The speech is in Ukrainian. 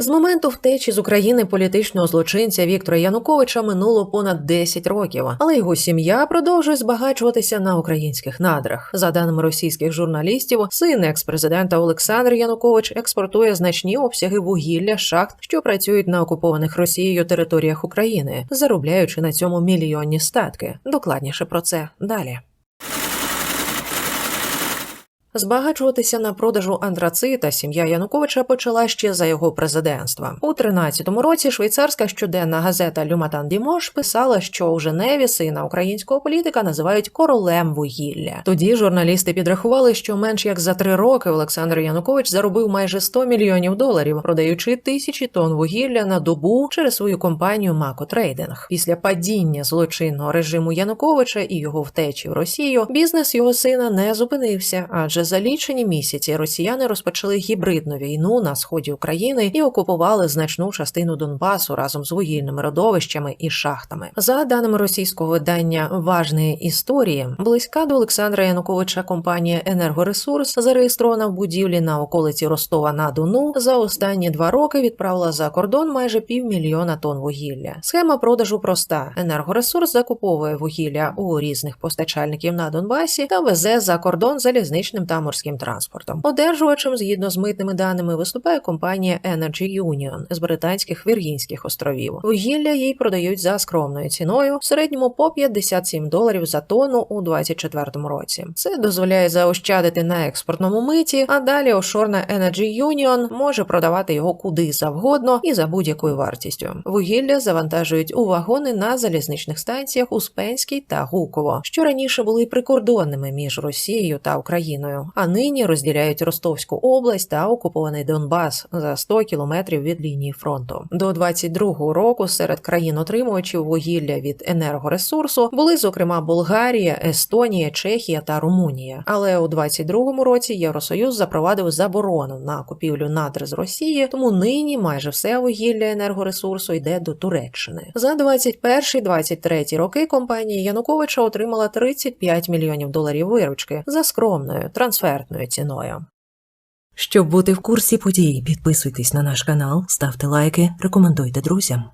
З моменту втечі з України політичного злочинця Віктора Януковича минуло понад 10 років, але його сім'я продовжує збагачуватися на українських надрах. За даними російських журналістів, син екс-президента Олександр Янукович експортує значні обсяги вугілля шахт, що працюють на окупованих Росією територіях України, заробляючи на цьому мільйонні статки. Докладніше про це далі. Збагачуватися на продажу антрацита сім'я Януковича почала ще за його президентства. У 13-му році швейцарська щоденна газета Люматан Дімош писала, що у Женеві сина українського політика називають королем вугілля. Тоді журналісти підрахували, що менш як за три роки Олександр Янукович заробив майже 100 мільйонів доларів, продаючи тисячі тонн вугілля на добу через свою компанію Мако Трейдинг. Після падіння злочинного режиму Януковича і його втечі в Росію бізнес його сина не зупинився, адже за лічені місяці росіяни розпочали гібридну війну на сході України і окупували значну частину Донбасу разом з вугільними родовищами і шахтами. За даними російського видання Важної історії, близька до Олександра Януковича компанія Енергоресурс зареєстрована в будівлі на околиці Ростова на Дону за останні два роки відправила за кордон майже півмільйона тонн вугілля. Схема продажу проста: енергоресурс закуповує вугілля у різних постачальників на Донбасі та везе за кордон залізничним та морським транспортом. Одержувачем, згідно з митними даними, виступає компанія Energy Union з британських Віргінських островів. Вугілля їй продають за скромною ціною, в середньому по 57 доларів за тонну у 2024 році. Це дозволяє заощадити на експортному миті, а далі офшорна Energy Union може продавати його куди завгодно і за будь-якою вартістю. Вугілля завантажують у вагони на залізничних станціях Успенській та Гуково, що раніше були прикордонними між Росією та Україною а нині розділяють Ростовську область та окупований Донбас за 100 кілометрів від лінії фронту. До 22-го року серед країн-отримувачів вугілля від енергоресурсу були зокрема Болгарія, Естонія, Чехія та Румунія. Але у 22-му році Євросоюз запровадив заборону на купівлю надр з Росії, тому нині майже все вугілля енергоресурсу йде до Туреччини. За 21-23 роки компанія Януковича отримала 35 мільйонів доларів виручки за скромною трансфертною ціною. Щоб бути в курсі подій, підписуйтесь на наш канал, ставте лайки, рекомендуйте друзям.